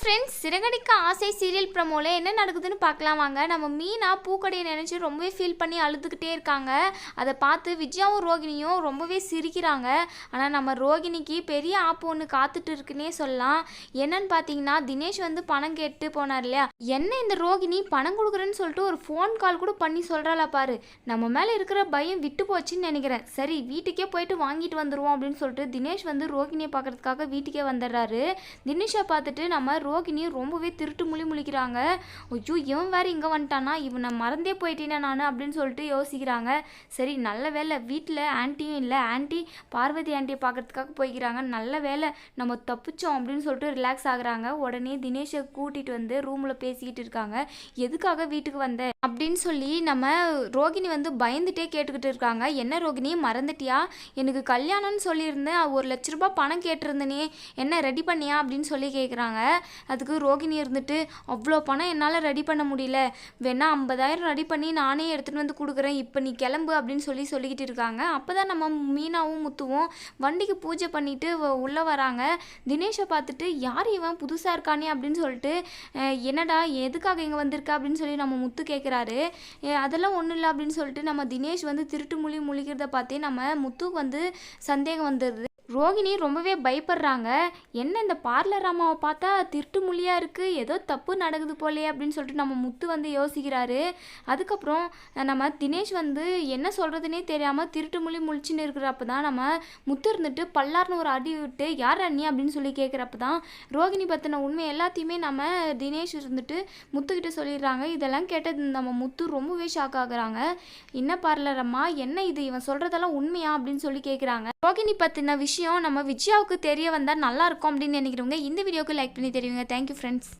Friends Siragadikka ஆசை serial ப்ரமோவில் என்ன நடக்குதுன்னு பார்க்கலாம் வாங்க. நம்ம மீனா பூக்கடையை நினச்சி ரொம்பவே ஃபீல் பண்ணி அழுதுகிட்டே இருக்காங்க. அதை பார்த்து விஜயாவும் ரோகிணியும் ரொம்பவே சிரிக்கிறாங்க. ஆனால் நம்ம ரோகிணிக்கு பெரிய ஆப்பு ஒன்று காத்துட்டு இருக்குன்னே சொல்லலாம். என்னன்னு பார்த்தீங்கன்னா தினேஷ் வந்து பணம் கேட்டு போனார் இல்லையா? என்ன இந்த ரோகிணி பணம் கொடுக்குறேன்னு சொல்லிட்டு ஒரு ஃபோன் கால் கூட பண்ணி சொல்கிறாளா பாரு. நம்ம மேலே இருக்கிற பயம் விட்டு போச்சுன்னு நினைக்கிறேன். சரி வீட்டுக்கே போயிட்டு வாங்கிட்டு வந்துடுவோம் அப்படின்னு சொல்லிட்டு தினேஷ் வந்து ரோகிணியை பார்க்கறதுக்காக வீட்டுக்கே வந்துடுறாரு. தினேஷை பார்த்துட்டு நம்ம ரோகிணி ரொம்பவே திருட்டு முழி முழிக்கிறாங்க. ஐயோ இவன் வேறு இங்கே வந்துட்டானா? இவனை மறந்தே போயிட்டேனே நான் அப்படின்னு சொல்லிட்டு யோசிக்கிறாங்க. சரி நல்ல வேலை வீட்டில் ஆன்ட்டியும் இல்லை. ஆன்ட்டி பார்வதி ஆன்ட்டியை பார்க்கறதுக்காக போய்க்கிறாங்க. நல்ல வேலை நம்ம தப்பிச்சோம் அப்படின்னு சொல்லிட்டு ரிலாக்ஸ் ஆகுறாங்க. உடனே தினேஷை கூட்டிகிட்டு வந்து ரூமில் பேசிக்கிட்டு இருக்காங்க. எதுக்காக வீட்டுக்கு வந்த? அப்படின்னு சொல்லி நம்ம ரோகிணி வந்து பயந்துட்டே கேட்டுக்கிட்டு இருக்காங்க. என்ன ரோகிணி மறந்துட்டியா? எனக்கு கல்யாணம்னு சொல்லியிருந்தேன். ஒரு லட்ச ரூபாய் பணம் கேட்டிருந்தனே. என்ன ரெடி பண்ணியா? அப்படின்னு சொல்லி கேட்குறாங்க அதுக்கு ரோகிணி இருந்துட்டு அவ்வளோ பணம் என்னால் ரெடி பண்ண முடியல. வேணா ஐம்பதாயிரம் ரெடி பண்ணி நானே எடுத்துகிட்டு வந்து கொடுக்குறேன். இப்போ நீ கிளம்பு அப்படின்னு சொல்லி சொல்லிக்கிட்டு இருக்காங்க. அப்போ தான் நம்ம மீனாவும் முத்துவும் வண்டிக்கு பூஜை பண்ணிட்டு உள்ளே வராங்க. தினேஷை பார்த்துட்டு யார் இவன்? புதுசாக இருக்கானே அப்படின்னு சொல்லிட்டு என்னடா எதுக்காக இங்கே வந்திருக்கா? அப்படின்னு சொல்லி நம்ம முத்து கேட்குறாரு அதெல்லாம் ஒன்றும் இல்லை அப்படின்னு சொல்லிட்டு நம்ம தினேஷ் வந்து திருட்டு மொழி முழிக்கிறத பார்த்தே நம்ம முத்துக்கு வந்து சந்தேகம் வந்துடுது ரோகிணி ரொம்பவே பயப்படுறாங்க. என்ன இந்த பார்லர் அம்மாவை பார்த்தா திருட்டு மொழியாக இருக்குது ஏதோ தப்பு நடக்குது போலே அப்படின்னு சொல்லிட்டு நம்ம முத்து வந்து யோசிக்கிறாரு. அதுக்கப்புறம் நம்ம தினேஷ் வந்து என்ன சொல்கிறதுனே தெரியாமல் திருட்டு மொழி முழிச்சுன்னு இருக்கிறப்ப தான் நம்ம முத்து இருந்துட்டு பல்லார்னு ஒரு அடி விட்டு யார் அண்ணி? அப்படின்னு சொல்லி கேட்குறப்ப தான் ரோகிணி பற்றின உண்மை எல்லாத்தையுமே நம்ம தினேஷ் இருந்துட்டு முத்துக்கிட்ட சொல்லிடுறாங்க. இதெல்லாம் கேட்டது நம்ம முத்து ரொம்பவே ஷாக் ஆகுறாங்க. என்ன பார்லர் அம்மா? என்ன இது? இவன் சொல்கிறதெல்லாம் உண்மையா? அப்படின்னு சொல்லி கேட்குறாங்க ரோகிணி பற்றின விஷயம் நம்ம விஜயாவுக்கு தெரிய வந்தால் நல்லா இருக்கும் அப்படின்னு நினைக்கிறவங்க இந்த வீடியோக்கு லைக் பண்ணி தெரியுங்க தேங்க்யூ ஃப்ரெண்ட்ஸ்